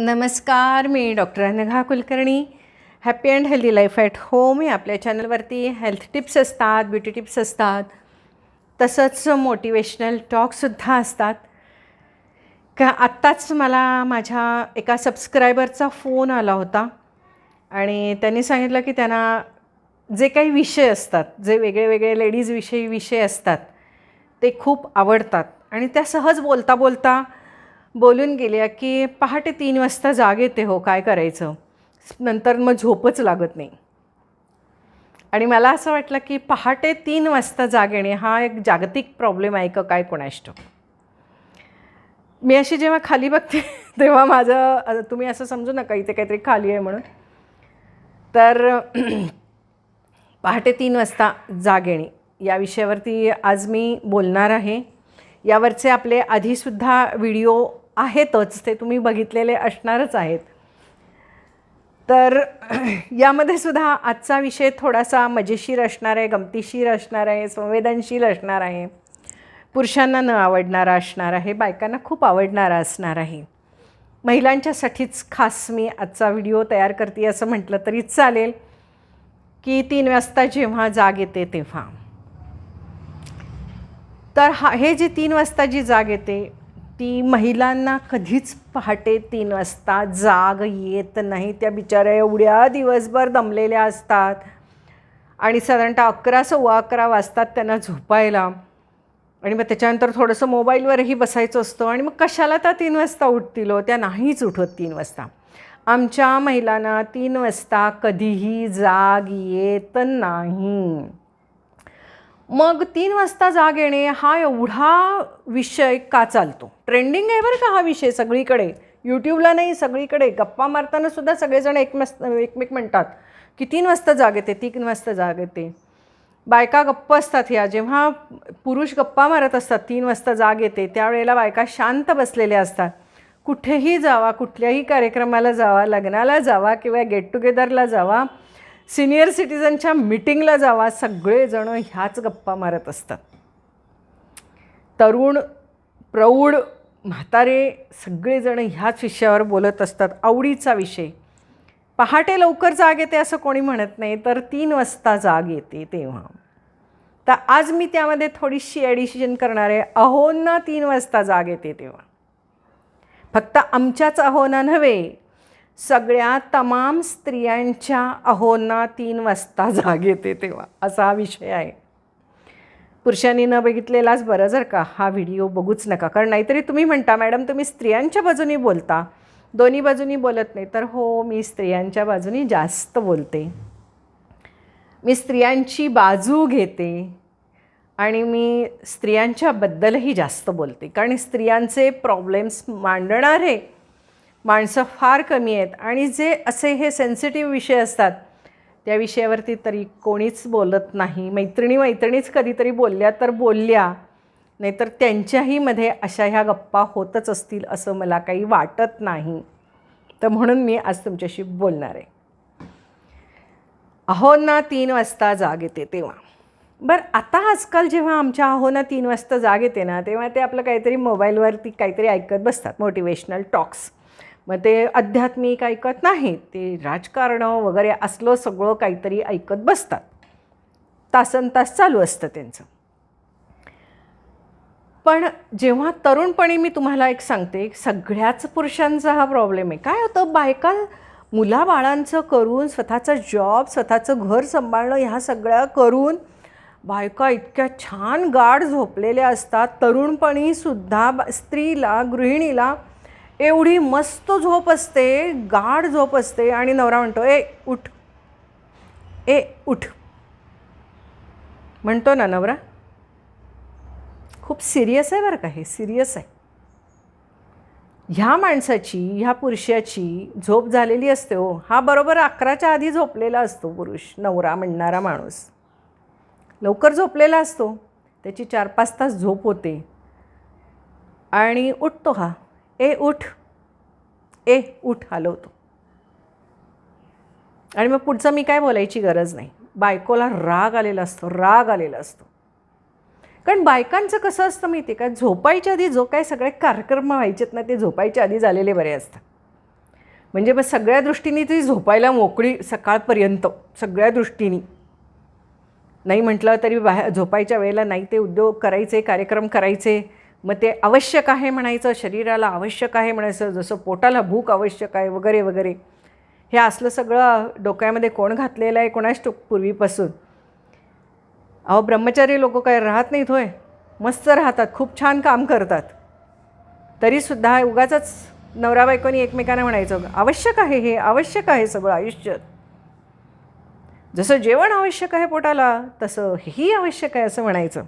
नमस्कार मी doctor Anagha Kulkarni. Happy and healthy life at home या आपल्या चॅनलवरती हेल्थ टिप्स असतात ब्युटी टिप्स असतात. तसंच मोटिवेशनल टॉकसुद्धा असतात. का आत्ताच मला माझ्या एका सबस्क्रायबरचा फोन आला होता. आणि त्यांनी सांगितलं की त्यांना जे काही विषय असतात जे वेगळे वेगळे लेडीजविषयी विषय असतात ते खूप आवडतात. आणि त्या सहज बोलता बोलता बोलून गेल्या की पहाटे तीन वाजता जाग येते हो काय करायचं? नंतर मग झोपच लागत नाही. आणि मला असं वाटलं की पहाटे तीन वाजता जाग येणे हा एक जागतिक प्रॉब्लेम आहे का काय कोणाष्ट मी अशी जेव्हा खाली बघते तेव्हा माझं तुम्ही असं समजू नका इथे काहीतरी खाली आहे म्हणून. तर पहाटे तीन वाजता जाग येणे. या विषयावरती आज मी बोलणार आहे. यावरचे आपले आधीसुद्धा व्हिडिओ आहेतच ते तुम्ही बघितलेले असणारच आहेत. तर यामध्ये सुद्धा आजचा विषय थोडासा मजेशीर असणार आहे गमतीशीर असणार आहे संवेदनशील असणार आहे. पुरुषांना न आवडणारा असणार आहे बायकांना खूप आवडणारा असणार आहे. महिलांच्यासाठीच खास मी आजचा व्हिडिओ तयार करते असं म्हटलं तरी चालेल की तीन वाजता जेव्हा जाग येते तेव्हा. तर हा हे जी तीन वाजता जी जाग येते ती महिलांना कधीच पहाटे तीन वाजता जाग येत नाही. त्या बिचाऱ्या एवढ्या दिवसभर दमलेल्या असतात. आणि साधारणतः अकरा सव्वा अकरा वाजतात त्यांना झोपायला. आणि मग त्याच्यानंतर थोडंसं मोबाईलवरही बसायचं असतं. आणि मग कशाला त्या तीन वाजता उठतील हो? त्या नाहीच उठत तीन वाजता. आमच्या महिलांना तीन वाजता कधीही जाग येत नाही. मग तीन वाजता जाग येणे हा एवढा विषय का चालतो? ट्रेंडिंग आहे बरं का हा विषय सगळीकडे. यूट्यूबला नाही सगळीकडे. गप्पा मारताना सुद्धा सगळेजण एकमेक एकमेक म्हणतात की तीन वाजता जाग येते तीन वाजता जाग येते. बायका गप्प असतात ह्या. जेव्हा पुरुष गप्पा मारत असतात तीन वाजता जाग येते त्यावेळेला बायका शांत बसलेल्या असतात. कुठेही जावा कुठल्याही कार्यक्रमाला जावा लग्नाला जावा किंवा गेट टुगेदरला जावा सिनियर सिटीजनच्या मिटिंगला जावा सगळेजणं ह्याच गप्पा मारत असतात. तरुण प्रौढ म्हातारे सगळेजणं ह्याच विषयावर बोलत असतात. आवडीचा विषय. पहाटे लवकर जाग येते असं कोणी म्हणत नाही तर तीन वाजता जाग येते तेव्हा. तर आज मी त्यामध्ये थोडीशी ॲडिशन करणार आहे. अहोंना तीन वाजता जाग येते तेव्हा. फक्त आमच्याच अहोना नव्हे सगळ्या तमाम स्त्रियांच्या अहोंना तीन वाजता जाग येते तेव्हा. असा हा विषय आहे. पुरुषांनी न बघितलेलाच बरं जर का हा व्हिडिओ बघूच नका. कारण नाहीतरी तुम्ही म्हणता मॅडम तुम्ही स्त्रियांच्या बाजूनी बोलता. दोन्ही बाजूनी बोलत नाही. तर हो मी स्त्रियांच्या बाजूनी जास्त बोलते. मी स्त्रियांची बाजू घेते आणि मी स्त्रियांच्याबद्दलही जास्त बोलते. कारण स्त्रियांचे प्रॉब्लेम्स मांडणारे माणसं फार कमी आहेत. आणि जे असे हे सेन्सिटिव्ह विषय असतात त्या विषयावरती तरी कोणीच बोलत नाही. मैत्रिणी मैत्रिणीच कधीतरी बोलल्या तर बोलल्या नाहीतर त्यांच्याही मध्ये अशा ह्या गप्पा होतच असतील असं मला काही वाटत नाही. तर म्हणून मी आज तुमच्याशी बोलणार आहे. अहोंना तीन वाजता जाग येते तेव्हा. बरं आता आजकाल जेव्हा आमच्या अहोना तीन वाजता जाग येते ना तेव्हा ते आपलं काहीतरी मोबाईलवरती काहीतरी ऐकत बसतात. मोटिवेशनल टॉक्स मग ते आध्यात्मिक ऐकत नाहीत ते राजकारणं वगैरे असलं सगळं काहीतरी ऐकत बसतात. तासन तास चालू असतं त्यांचं. पण जेव्हा तरुणपणी मी तुम्हाला एक सांगते सगळ्याच पुरुषांचा हा प्रॉब्लेम आहे. काय होतं बायका मुलाबाळांचं करून स्वतःचं जॉब स्वतःचं घर सांभाळणं ह्या सगळ्या करून बायका इतक्या छान गाढ झोपलेल्या असतात. तरुणपणीसुद्धा स्त्रीला गृहिणीला एवढी मस्त झोप असते गाढ झोप असते आणि नवरा म्हणतो ए उठ. ए उठ. म्हणतो ना नवरा खूप सिरियस आहे बरं का हे सिरियस आहे. ह्या माणसाची ह्या पुरुषाची झोप झालेली असते हो. हा बरोबर अकराच्या आधी झोपलेला असतो पुरुष नवरा म्हणणारा माणूस. लवकर झोपलेला असतो. त्याची चार पाच तास झोप होते. आणि उठतो हा. ए उठ. ए उठ हलवतो आणि मग पुढचं मी काय बोलायची गरज नाही. बायकोला राग आलेला असतो राग आलेला असतो. कारण बायकांचं कसं असतं माहिती आहे का? झोपायच्या आधी जो काय सगळे कार्यक्रम व्हायचेत ना ते झोपायच्या आधी झालेले बरे असतात. म्हणजे मग सगळ्या दृष्टीने ती झोपायला मोकळी सकाळपर्यंत सगळ्या दृष्टीने. नाही म्हटलं तरी बाहेर झोपायच्या वेळेला नाही ते उद्योग करायचे कार्यक्रम करायचे. मग ते आवश्यक आहे म्हणायचं शरीराला आवश्यक आहे म्हणायचं जसं पोटाला भूक आवश्यक आहे वगैरे वगैरे. हे असलं सगळं डोक्यामध्ये कोण घातलेलं आहे कोणाच टोक पूर्वीपासून? अहो ब्रह्मचारी लोक काय राहत नाहीत होय. मस्त राहतात खूप छान काम करतात. तरीसुद्धा उगाच नवरा बायकोनी एकमेकांना म्हणायचं आवश्यक आहे हे आवश्यक आहे सगळं आयुष्य. जसं जेवण आवश्यक आहे पोटाला तसं हेही आवश्यक आहे असं म्हणायचं.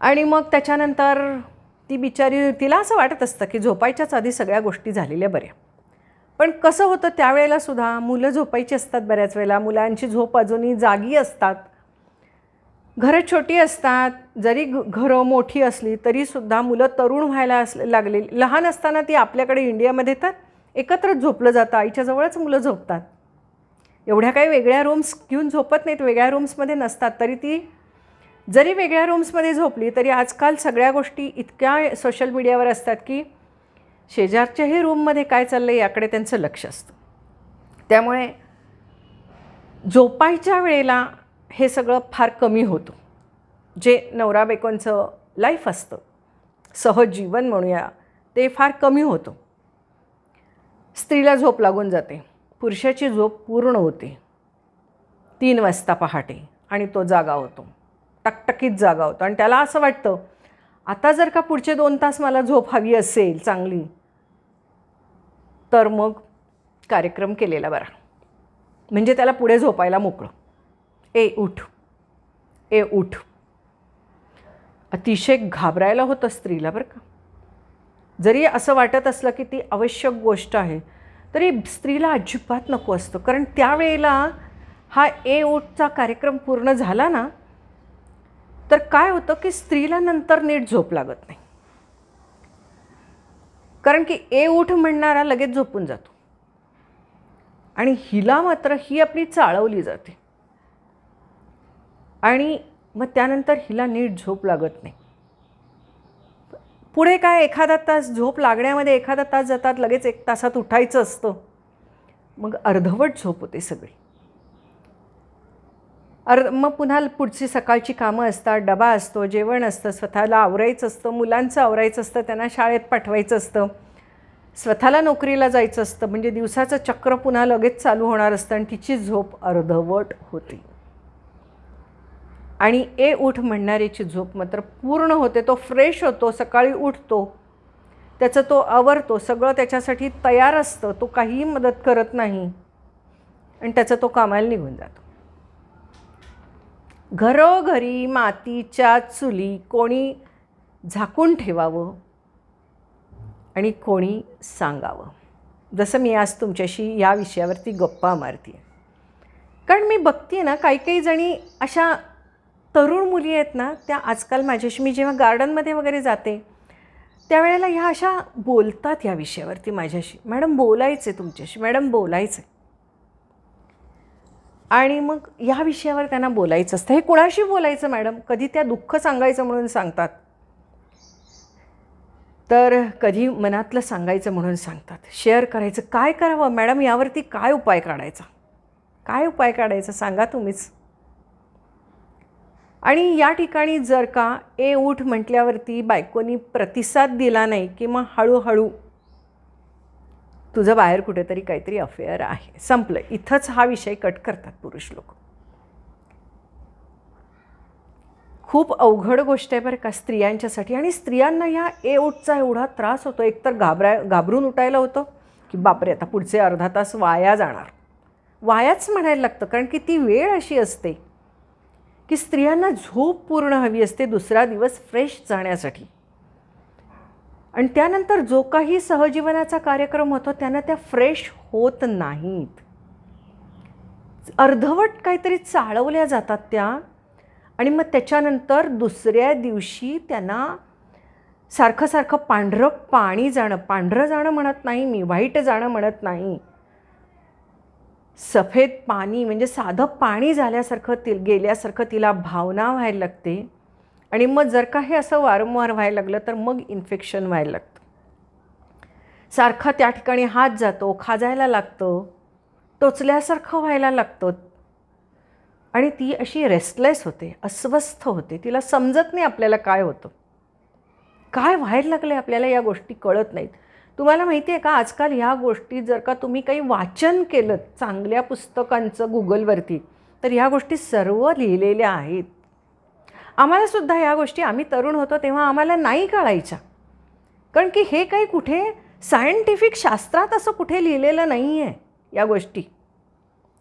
आणि मग त्याच्यानंतर ती बिचारी तिला असं वाटत असतं की झोपायच्याच आधी सगळ्या गोष्टी झालेल्या बऱ्या. पण कसं होतं त्यावेळेला सुद्धा मुलं झोपायची असतात बऱ्याच वेळेला मुलांची झोप अजूनही जागी असतात. घरं छोटी असतात जरी घ घरं मोठी असली तरीसुद्धा मुलं तरुण व्हायला अस लागलेली लहान असताना ती आपल्याकडे इंडियामध्ये तर एकत्रच झोपलं जातं आईच्या जवळच मुलं झोपतात. एवढ्या काही वेगळ्या रूम्स घेऊन झोपत नाहीत वेगळ्या रूम्समध्ये नसतात तरी ती जरी वेगळ्या रूम्समध्ये झोपली तरी आजकाल सगळ्या गोष्टी इतक्या सोशल मीडियावर असतात की शेजारच्याही रूममध्ये काय चाललं आहे याकडे त्यांचं लक्ष असतं. त्यामुळे झोपायच्या वेळेला हे सगळं फार कमी होतं. जे नवरा बायकोंचं लाईफ असतं सहज जीवन म्हणूया ते फार कमी होतं. स्त्रीला झोप लागून जाते पुरुषाची झोप पूर्ण होते. तीन वाजता पहाटे आणि तो जागा होतो. टकटकीत जागा होतो. आणि त्याला असं वाटतं आता जर का पुढचे दोन तास मला झोप हवी असेल चांगली तर मग कार्यक्रम केलेला बरा. म्हणजे त्याला पुढे झोपायला मोकळं. ए उठ. ए उठ. अतिशय घाबरायला होतं स्त्रीला बरं का. जरी असं वाटत असलं की ती आवश्यक गोष्ट आहे तरी स्त्रीला अजिबात नको असतं. कारण त्यावेळेला हा ए उठचा कार्यक्रम पूर्ण झाला ना तर काय होतं की स्त्रीला नंतर नीट झोप लागत नाही. कारण की ए उठ म्हणणारा लगेच झोपून जातो. आणि हिला मात्र ही आपली चाळवली जाते. आणि मग त्यानंतर हिला नीट झोप लागत नाही. पुढे काय एखादा तास झोप लागण्यामध्ये एखादा तास जातात लगेच एक तासात उठायचं असतं. मग अर्धवट झोप होते सगळी. अर्ध मग पुन्हा पुढची सकाळची कामं असतात डबा असतो जेवण असतं स्वतःला आवरायचं असतं मुलांचं आवरायचं असतं त्यांना शाळेत पाठवायचं असतं स्वतःला नोकरीला जायचं असतं म्हणजे दिवसाचं चक्र पुन्हा लगेच चालू होणार असतं आणि तिची झोप अर्धवट होती. आणि ए उठ म्हणणाऱ्याची झोप मात्र पूर्ण होते तो फ्रेश होतो सकाळी उठतो त्याचं तो आवरतो सगळं त्याच्यासाठी तयार असतं तो काहीही मदत करत नाही आणि त्याचं तो कामाला निघून जातो. घरोघरी मातीच्या चुली कोणी झाकून ठेवावं आणि कोणी सांगावं. जसं मी आज तुमच्याशी या विषयावरती गप्पा मारते कारण मी बघते ना काही काही जणी अशा तरुण मुली आहेत ना त्या आजकाल माझ्याशी मी जेव्हा गार्डनमध्ये वगैरे जाते त्यावेळेला ह्या अशा बोलतात या विषयावरती माझ्याशी. मॅडम बोलायचं आहे तुमच्याशी. मॅडम बोलायचं आहे आणि मग या विषयावर त्यांना बोलायचं असतं. हे कुणाशी बोलायचं मॅडम? कधी त्या दुःख सांगायचं म्हणून सांगतात. तर कधी मनातलं सांगायचं म्हणून सांगतात. शेअर करायचं. काय करावं? मॅडम यावरती काय उपाय काढायचा? काय उपाय काढायचा? सांगा तुम्हीच. आणि या ठिकाणी जर का ए उठ म्हटल्यावरती बायकोनी प्रतिसाद दिला नाही किंवा हळूहळू तुझं बाहेर कुठेतरी काहीतरी अफेअर आहे. संपलं. इथंच हा विषय कट करतात पुरुष लोक. खूप अवघड गोष्ट आहे बरं का स्त्रियांच्यासाठी. आणि स्त्रियांना ह्या ए ओटचा एवढा त्रास होतो. एकतर घाबराय घाबरून उठायला होतं. की बापरे आता पुढचे अर्धा तास वाया जाणार. वायाच म्हणायला लागतं. कारण की ती वेळ अशी असते की स्त्रियांना झोप पूर्ण हवी असते दुसरा दिवस फ्रेश जाण्यासाठी. आणि त्यानंतर जो काही सहजीवनाचा कार्यक्रम होतो त्यांना त्या फ्रेश होत नाहीत. अर्धवट काहीतरी चाळवल्या जातात त्या आणि मग त्याच्यानंतर दुसऱ्या दिवशी त्यांना सारखं सारखं पांढरं पाणी जाणं पांढरं जाणं म्हणत नाही मी व्हाईट जाणं म्हणत नाही. सफेद पाणी म्हणजे साधं पाणी झाल्यासारखं ति गेल्यासारखं तिला भावना व्हायला लागते. आणि मग जर का हे असं वारंवार व्हायला लागलं तर मग इन्फेक्शन व्हायला लागतं. सारखा त्या ठिकाणी हात जातो खाजायला लागतं टोचल्यासारखं व्हायला लागतं. आणि ती अशी रेस्टलेस होते अस्वस्थ होते. तिला समजत नाही आपल्याला काय होतं. काय व्हायला लागलं आपल्याला या गोष्टी कळत नाहीत. तुम्हाला माहिती आहे का आजकाल ह्या गोष्टी जर का तुम्ही काही वाचन केलं चांगल्या पुस्तकांचं गुगलवरती तर ह्या गोष्टी सर्व लिहिलेल्या आहेत. आम्हालासुद्धा या गोष्टी आम्ही तरुण होतो तेव्हा आम्हाला नाही कळायच्या. कारण की हे काही कुठे सायंटिफिक शास्त्रात असं कुठे लिहिलेलं नाही आहे या गोष्टी.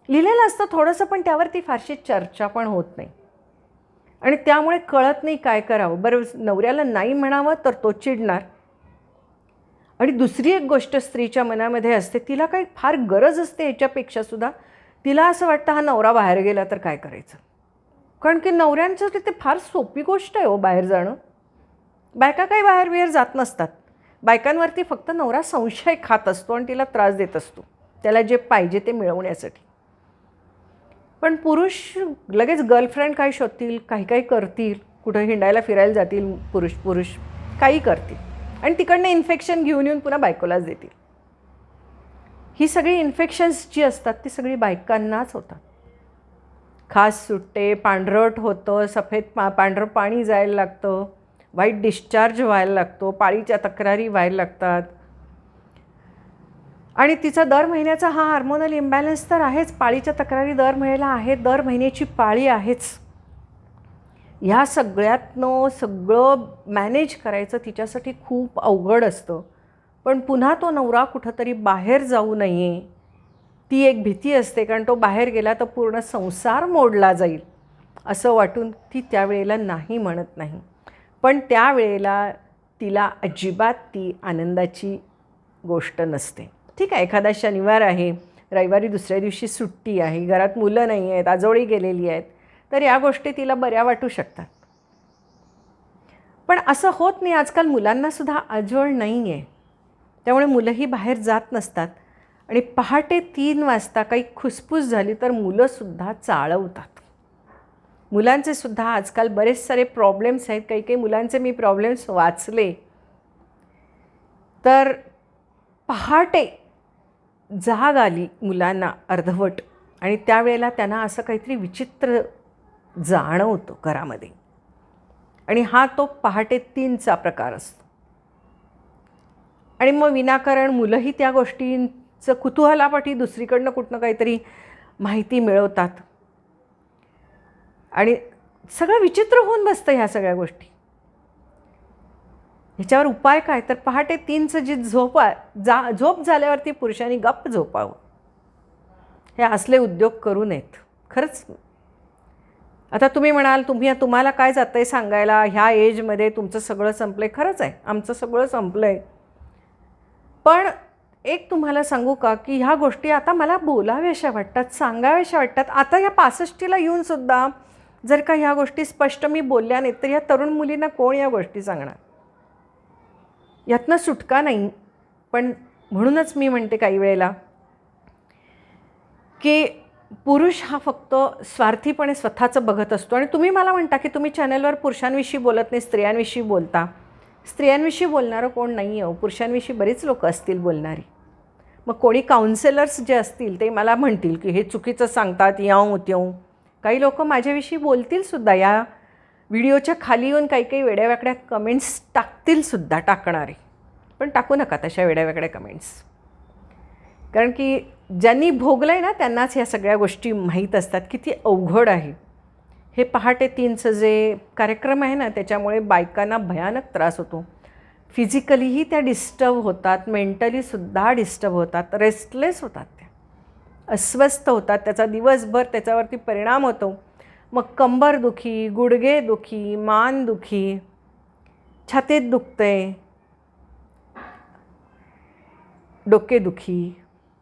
लिहिलेलं असतं थोडंसं पण त्यावरती फारशी चर्चा पण होत नाही. आणि त्यामुळे कळत नाही काय करावं. बरं नवऱ्याला नाही म्हणावं तर तो चिडणार. आणि दुसरी एक गोष्ट स्त्रीच्या मनामध्ये असते तिला काही फार गरज असते याच्यापेक्षासुद्धा तिला असं वाटतं हा नवरा बाहेर गेला तर काय करायचं? कारण की नवऱ्यांचं ते फार सोपी गोष्ट आहे हो बाहेर जाणं. बायका काही बाहेर बिहेर जात नसतात. बायकांवरती फक्त नवरा संशय खात असतो आणि तिला त्रास देत असतो. त्याला जे पाहिजे ते मिळवण्यासाठी. पण पुरुष लगेच गर्लफ्रेंड काय शोधतील काही काही करतील कुठं हिंडायला फिरायला जातील पुरुष पुरुष काही करतील. आणि तिकडनं इन्फेक्शन घेऊन येऊन पुन्हा बायकोलाच देतील. ही सगळी इन्फेक्शन्स जी असतात ती सगळी बायकांनाच होतात. खास सुट्टे पांढरट होतं सफेद पा पांढरं पाणी जायला लागतं वाईट डिस्चार्ज व्हायला लागतो पाळीच्या तक्रारी व्हायला लागतात. आणि तिचा दर महिन्याचा हा हार्मोनल इम्बॅलन्स तर आहेच. पाळीच्या तक्रारी दर महिन्याला आहे दर महिन्याची पाळी आहेच. ह्या सगळ्यातनं सगळं मॅनेज करायचं तिच्यासाठी खूप अवघड असतं. पण पुन्हा तो नवरा कुठंतरी बाहेर जाऊ नये. ती एक भीती असते कारण तो बाहेर गेला तर पूर्ण संसार मोडला जाईल असं वाटून ती त्यावेळेला नाही म्हणत नाही. पण त्यावेळेला तिला अजिबात ती आनंदाची गोष्ट नसते. ठीक आहे एखादा शनिवार आहे रविवारी दुसऱ्या दिवशी सुट्टी आहे घरात मुलं नाही आहेत आजोळी गेलेली आहेत तर या गोष्टी तिला बऱ्या वाटू शकतात. पण असं होत नाही आजकाल मुलांनासुद्धा आजोळ नाही आहे त्यामुळे मुलंही बाहेर जात नसतात. आणि पहाटे तीन वाजता काही खुसफूस झाली तर मुलंसुद्धा चाळवतात. मुलांचे सुद्धा आजकाल बरेच सारे प्रॉब्लेम्स आहेत. काही काही मुलांचे मी प्रॉब्लेम्स वाचले. तर पहाटे जाग आली मुलांना अर्धवट आणि त्यावेळेला त्यांना असं काहीतरी विचित्र जाणवतं घरामध्ये. आणि हा तो पहाटे तीनचा प्रकार असतो. आणि मग विनाकारण मुलंही त्या चं कुतूहलापाठी दुसरीकडनं कुठनं काहीतरी माहिती मिळवतात. आणि सगळं विचित्र होऊन बसतं ह्या सगळ्या गोष्टी. ह्याच्यावर उपाय काय? तर पहाटे तीनचं जी झोप जा झोप झाल्यावरती पुरुषांनी गप्प झोपावं. हे असले उद्योग करू नयेत. खरंच? आता तुम्ही म्हणाल तुम्ही तुम्हाला काय जातं आहे सांगायला? ह्या एजमध्ये तुमचं सगळं संपलं आहे खरंच आहे. आमचं सगळं संपलं आहे पण एक तुम्हाला सांगू का की ह्या गोष्टी आता मला बोलाव्याशा वाटतात सांगाव्याशा वाटतात. आता या पासष्टीला येऊनसुद्धा जर का ह्या गोष्टी स्पष्ट मी बोलल्या नाहीत तर या तरुण मुलींना कोण या गोष्टी सांगणार? यातनं सुटका नाही. पण म्हणूनच मी म्हणते काही वेळेला की पुरुष हा फक्त स्वार्थीपणे स्वतःचं बघत असतो. आणि तुम्ही मला म्हणता की तुम्ही चॅनलवर पुरुषांविषयी बोलत नाही स्त्रियांविषयी बोलता. स्त्रियांविषयी बोलणारं कोण नाही आहे हो. पुरुषांविषयी बरीच लोकं असतील बोलणारी. मग कोणी काउन्सिलर्स जे असतील ते मला म्हणतील की हे चुकीचं सांगतात याव त्यों काही लोक माझ्याविषयी बोलतील सुद्धा या व्हिडिओच्या खाली येऊन काही काही वेड्यावेगळ्या कमेंट्स टाकतील सुद्धा टाकणारे. पण टाकू नका तशा वेड्यावेगळ्या कमेंट्स कारण की ज्यांनी भोगलं आहे ना त्यांनाच ह्या सगळ्या गोष्टी माहीत असतात. किती अवघड आहे. हे पहाटे तीनचं जे कार्यक्रम आहे ना त्याच्यामुळे बायकांना भयानक त्रास होतो. फिजिकलीही त्या डिस्टर्ब होतात मेंटलीसुद्धा डिस्टर्ब होतात रेस्टलेस होतात त्या. अस्वस्थ होतात त्याचा दिवसभर त्याच्यावरती परिणाम होतो. मग कंबर दुखी गुडघे दुखी मान दुखी छातीत दुखते डोकेदुखी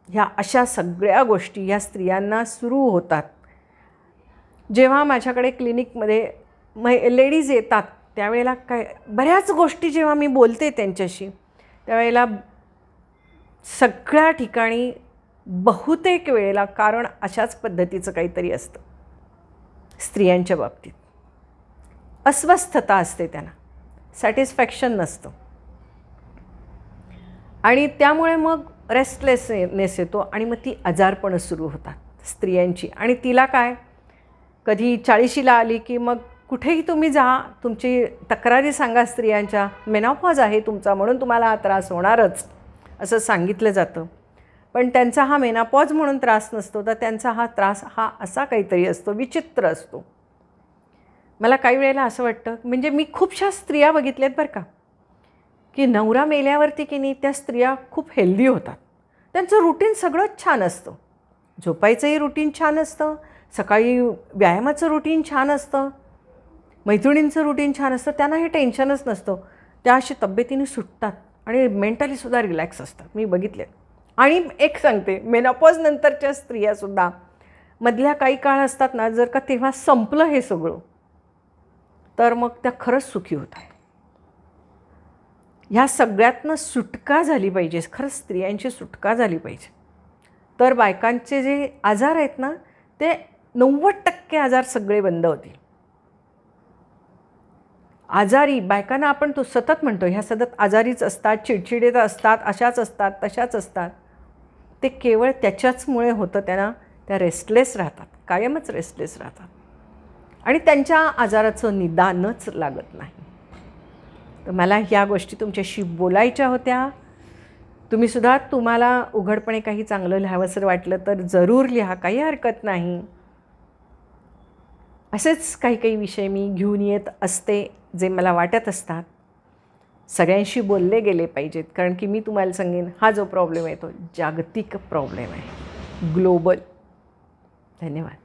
ह्या अशा सगळ्या गोष्टी ह्या स्त्रियांना सुरू होतात. जेव्हा माझ्याकडे क्लिनिकमध्ये मै लेडीज येतात त्यावेळेला काय बऱ्याच गोष्टी जेव्हा मी बोलते त्यांच्याशी त्यावेळेला सगळ्या ठिकाणी बहुतेक वेळेला कारण अशाच पद्धतीचं काहीतरी असतं स्त्रियांच्या बाबतीत. अस्वस्थता असते त्यांना सॅटिस्फॅक्शन नसतं. आणि त्यामुळे मग रेस्टलेसनेस येतो आणि मग ती आजारपणं सुरू होतात स्त्रियांची. आणि तिला काय कधी चाळीशीला आली की मग कुठेही तुम्ही जा तुमची तक्रारी सांगा स्त्रियांच्या. मेनॉपॉज आहे तुमचा म्हणून तुम्हाला हा त्रास होणारच असं सांगितलं जातं. पण त्यांचा हा मेनापॉज म्हणून त्रास नसतो तर त्यांचा हा त्रास हा असा काहीतरी असतो विचित्र असतो. मला काही वेळेला असं वाटतं म्हणजे मी खूपशा स्त्रिया बघितल्यात बरं का की नवरा मेल्यावरती की नाही त्या स्त्रिया खूप हेल्दी होतात. त्यांचं रुटीन सगळंच छान असतं. झोपायचंही रुटीन छान असतं सकाळी व्यायामाचं रुटीन छान असतं मैत्रिणींचं रुटीन छान असतं त्यांना हे टेन्शनच नसतं. त्या अशी तब्येतीने सुटतात आणि मेंटलीसुद्धा रिलॅक्स असतात. मी बघितले. आणि एक सांगते मेनॉपॉज नंतरच्या स्त्रियासुद्धा मधल्या काही काळ असतात ना जर का तेव्हा संपलं हे सगळं तर मग त्या खरंच सुखी होतात. ह्या सगळ्यातनं सुटका झाली पाहिजे खरंच स्त्रियांची सुटका झाली पाहिजे. तर बायकांचे जे आजार आहेत ना ते नव्वद टक्के आजार सगळे बंद होतील. आजारी बायकांना आपण तो सतत म्हणतो ह्या सतत आजारीच असतात चिडचिडेत असतात अशाच असतात तशाच असतात. ते केवळ त्याच्याचमुळे होतं त्यांना त्या रेस्टलेस राहतात कायमच रेस्टलेस राहतात. आणि त्यांच्या आजाराचं निदानच लागत नाही. तर मला ह्या गोष्टी तुमच्याशी बोलायच्या होत्या. तुम्हीसुद्धा तुम्हाला उघडपणे काही चांगलं लिहावंसं वाटलं तर जरूर लिहा काही हरकत नाही. असेच काही काही विषय मी घेऊन येत असते. जे मला वाटत असतात सगळ्यांशी बोलले गेले पाहिजेत. कारण की मी तुम्हाला सांगेन हा जो प्रॉब्लेम आहे तो जागतिक प्रॉब्लेम आहे. ग्लोबल धन्यवाद.